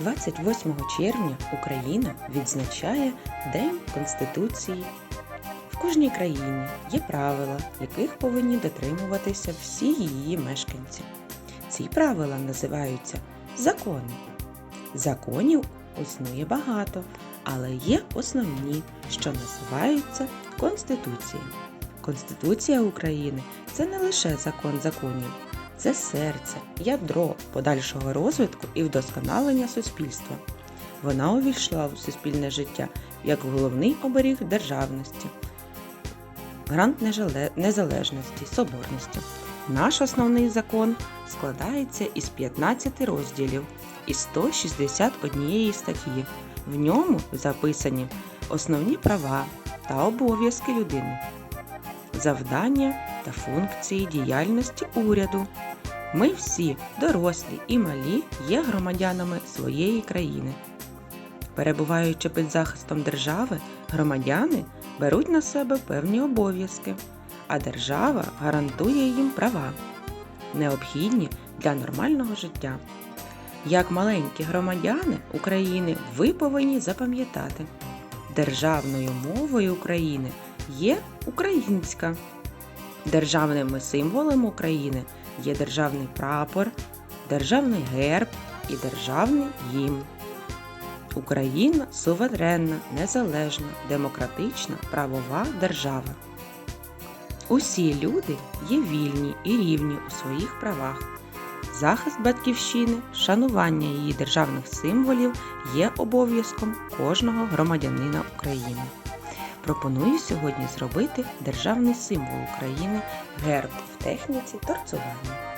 28 червня Україна відзначає День Конституції. В кожній країні є правила, яких повинні дотримуватися всі її мешканці. Ці правила називаються закони. Законів існує багато, але є основні, що називаються Конституція. Конституція України це не лише закон законів, це серце, ядро подальшого розвитку і вдосконалення суспільства. Вона увійшла у суспільне життя як головний оберіг державності, нежале- незалежності, соборності. Наш основний закон складається із 15 розділів і 161 статті. В ньому записані основні права та обов'язки людини, завдання та функції діяльності уряду. Ми всі, дорослі і малі, є громадянами своєї країни. Перебуваючи під захистом держави, громадяни беруть на себе певні обов'язки, а держава гарантує їм права, необхідні для нормального життя. Як маленькі громадяни України ви повинні запам'ятати, державною мовою України є українська. Державними символами України є державний прапор, державний герб і державний гімн. Україна суверенна, незалежна, демократична, правова держава. Усі люди є вільні і рівні у своїх правах. Захист батьківщини, шанування її державних символів є обов'язком кожного громадянина України. Пропоную сьогодні зробити державний символ України герб в техніці торцування.